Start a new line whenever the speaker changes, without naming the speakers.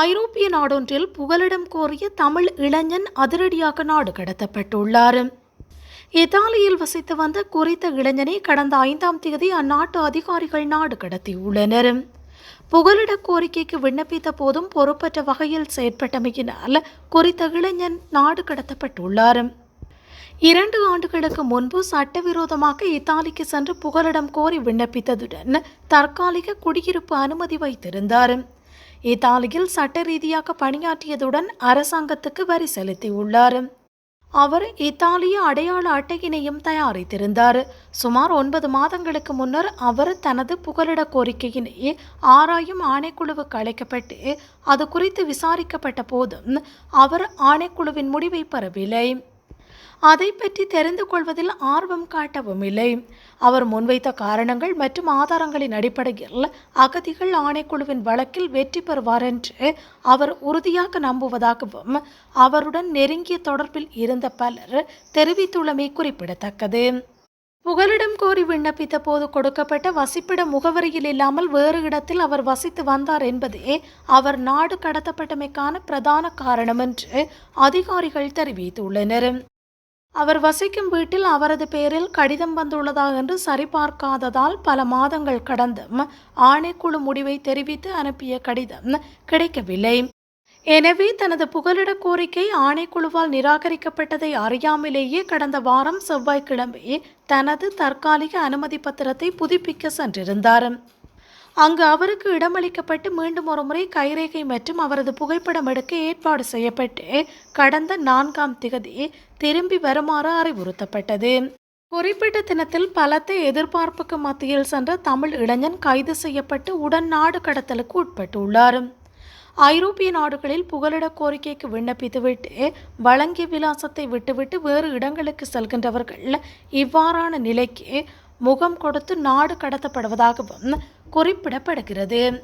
ஐரோப்பிய நாடொன்றில் புகலிடம் கோரிய தமிழ் இளைஞன் அதிரடியாக நாடு கடத்தப்பட்டுள்ளார். இத்தாலியில் வசித்து வந்த குறித்த இளைஞனை கடந்த ஐந்தாம் தேதி அந்நாட்டு அதிகாரிகள் நாடு கடத்தியுள்ளனர். புகலிட கோரிக்கைக்கு விண்ணப்பித்த போதும் பொறுப்பற்ற வகையில் செயற்பட்டமையினால் குறித்த இளைஞன் நாடு கடத்தப்பட்டுள்ளார். இரண்டு ஆண்டுகளுக்கு முன்பு சட்டவிரோதமாக இத்தாலிக்கு சென்று புகலிடம் கோரி விண்ணப்பித்ததுடன் தற்காலிக குடியிருப்பு அனுமதி வைத்திருந்தார். இத்தாலியில் சட்ட ரீதியாக பணியாற்றியதுடன் அரசாங்கத்துக்கு வரி செலுத்தியுள்ளார். அவர் இத்தாலிய அடையாள அட்டையினையும் தயாரித்திருந்தார். சுமார் ஒன்பது மாதங்களுக்கு முன்னர் அவர் தனது புகலிட கோரிக்கையினை ஆராயும் ஆணைக்குழுவுக்கு அழைக்கப்பட்டு அது குறித்து விசாரிக்கப்பட்ட போதும் அவர் ஆணைக்குழுவின் முடிவை பெறவில்லை. அதை பற்றி தெரிந்து கொள்வதில் ஆர்வம் காட்டவும் இல்லை அவர் முன்வைத்த காரணங்கள் மற்றும் ஆதாரங்களின் அடிப்படையில் அகதிகள் ஆணைக்குழுவின் வழக்கில் வெற்றி பெறுவார் என்று அவர் உறுதியாக நம்புவதாகவும் அவருடன் நெருங்கிய தொடர்பில் இருந்த பலர் தெரிவித்துள்ளமை குறிப்பிடத்தக்கது. புகலிடம் கோரி விண்ணப்பித்த போது கொடுக்கப்பட்ட வசிப்பிட முகவரியில் இல்லாமல் வேறு இடத்தில் அவர் வசித்து வந்தார் என்பதே அவர் நாடு கடத்தப்பட்டமைக்கான பிரதான காரணம் என்று அதிகாரிகள் தெரிவித்துள்ளனர். அவர் வசிக்கும் வீட்டில் அவரது பெயரில் கடிதம் வந்துள்ளதா என்று சரிபார்க்காததால் பல மாதங்கள் கடந்தும் ஆணைக்குழு முடிவை தெரிவித்து அனுப்பிய கடிதம் கிடைக்கவில்லை. எனவே தனது புகலிட கோரிக்கை ஆணைக்குழுவால் நிராகரிக்கப்பட்டதை அறியாமலேயே கடந்த வாரம் செவ்வாய்க்கிழமை தனது தற்காலிக அனுமதி பத்திரத்தை புதுப்பிக்க சென்றிருந்தார். அங்கு அவருக்கு இடமளிக்கப்பட்டு மீண்டும் ஒரு முறை கைரேகை மற்றும் அவரது புகைப்படம் எடுக்க ஏற்பாடு செய்யப்பட்டு கடந்த நான்காம் திகதி திரும்பி வருமாறு அறிவுறுத்தப்பட்டது. குறிப்பிட்ட தினத்தில் பலத்த எதிர்பார்ப்புக்கு மத்தியில் சென்ற தமிழ் இளைஞன் கைது செய்யப்பட்டு உடன் நாடு கடத்தலுக்கு உட்பட்டுள்ளார். ஐரோப்பிய நாடுகளில் புகலிட கோரிக்கைக்கு விண்ணப்பித்துவிட்டு வழங்கிய விலாசத்தை விட்டுவிட்டு வேறு இடங்களுக்கு செல்கின்றவர்கள் இவ்வாறான நிலைக்கு முகம் கொடுத்து நாடு கடத்தப்படுவதாகவும் குறிப்பிடப்படுகிறது.